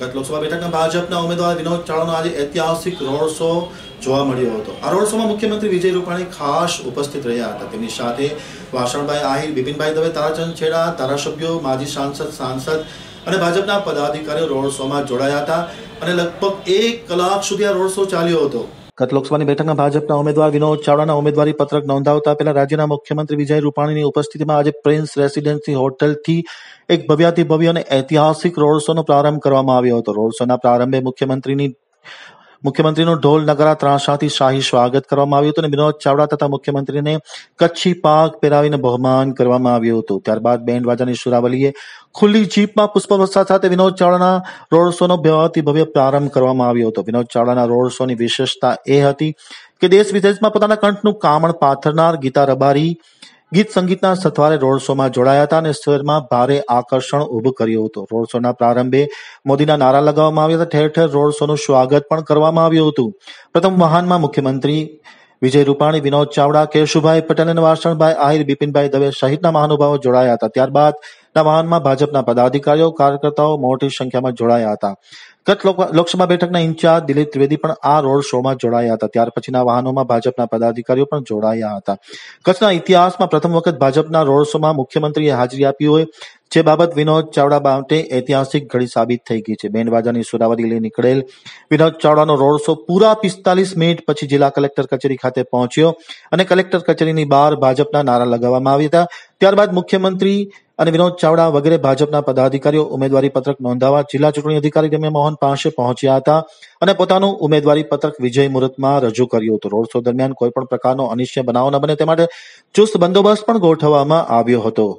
ગત લોકસભા બેઠકના ભાજપના ઉમેદવાર વિનોદ ચાવડાનો આજે ઐતિહાસિક રોડ શો જોવા મળ્યો હતો. આ રોડ શોમાં મુખ્યમંત્રી વિજય રૂપાણી ખાસ ઉપસ્થિત રહ્યા હતા. તેમની સાથે વાસણભાઈ આહિર, બિપિનભાઈ દવે, તારાચંદ છેડા, ધારાસભ્યો, માજી સાંસદ સાંસદ અને ભાજપના પદાધિકારીઓ રોડ શોમાં જોડાયા હતા અને લગભગ એક કલાક સુધી આ રોડ શો ચાલ્યો હતો. ગત લોકસભાની બેઠકમાં ભાજપના ઉમેદવાર વિનોદ ચાવડાના ઉમેદવારી પત્રક નોંધાવતા પહેલા રાજ્યના મુખ્યમંત્રી વિજય રૂપાણીની ઉપસ્થિતિમાં આજે પ્રિન્સ રેસિડેન્સી હોટલથી એક ભવ્યાતિ ભવ્ય અને ઐતિહાસિક રોડ શોનો પ્રારંભ કરવામાં આવ્યો હતો. રોડ શોના પ્રારંભે મુખ્યમંત્રીની મુખ્યમંત્રીનું ઢોલ નગરા ત્રાસાથી શાહી સ્વાગત કરવામાં આવ્યું હતું અને વિનોદ ચાવડા તથા મુખ્યમંત્રીને કચ્છી પાક પહેરાવીને બહુમાન કરવામાં આવ્યું હતું. ત્યારબાદ બેન્ડ વાજાની સુરાવલીએ ખુલ્લી જીપમાં પુષ્પવર્ષા સાથે વિનોદ ચાવડાના રોડ શોનો ભવ્યાતિ ભવ્ય પ્રારંભ કરવામાં આવ્યો હતો. વિનોદ ચાવડાના રોડ શોની વિશેષતા એ હતી કે દેશ વિદેશમાં પોતાના કંઠનું કામણ પાથરનાર ગીતા રબારી ગીત સંગીતના સથવારે રોડ શોમાં જોડાયા હતા અને શહેરમાં ભારે આકર્ષણ ઊભું કર્યું હતું. રોડ શોના પ્રારંભે મોદીના નારા લગાવવામાં આવ્યા હતા. ઠેર ઠેર રોડ શોનું સ્વાગત પણ કરવામાં આવ્યું હતું. પ્રથમ વાહનમાં મુખ્યમંત્રી વિજય રૂપાણી, વિનોદ ચાવડા, કેશુભાઈ પટેલ અને વાસણભાઈ આહિર, બિપિનભાઈ દવે સહિતના મહાનુભાવો જોડાયા હતા. ત્યારબાદ વાહનમાં ભાજપના પદાધિકારીઓ, કાર્યકર્તાઓ મોટી સંખ્યામાં જોડાયા હતા. ગત લોક- લોકસભા બેઠકના ઇન્ચાર્જ દિલીપ ત્રિવેદી પણ આ રોડ શોમાં જોડાયા હતા. ત્યાર પછીના વાહનોમાં ભાજપના પદાધિકારીઓ પણ જોડાયા હતા. કચ્છના ઇતિહાસમાં પ્રથમ વખત ભાજપના રોડ શોમાં મુખ્યમંત્રીએ હાજરી આપી હોય જે બાબત વિનોદ ચાવડા માટે ઐતિહાસિક ઘડી સાબિત થઈ ગઈ છે. બેન્ડવાજાની સુરાવરી લઈ નીકળેલ વિનોદ ચાવડાનો રોડ શો પૂરા પિસ્તાલીસ મિનિટ પછી જિલ્લા કલેક્ટર કચેરી ખાતે પહોંચ્યો અને કલેક્ટર કચેરીની બહાર ભાજપના નારા લગાવવામાં આવ્યા હતા. ત્યારબાદ મુખ્યમંત્રી અને વિનોદ ચાવડા વગેરે ભાજપના પદાધિકારીઓ ઉમેદવારી પત્રક નોંધાવવા જિલ્લા ચૂંટણી અધિકારી રમ્યા મોહન પાસે પહોંચ્યા હતા અને પોતાનું ઉમેદવારી પત્રક વિજય મુહૂર્તમાં રજૂ કર્યું હતું. રોડ શો દરમિયાન કોઈ પણ પ્રકારનો અનિશ્ચય બનાવ ન બને તે માટે ચુસ્ત બંદોબસ્ત પણ ગોઠવવામાં આવ્યો હતો.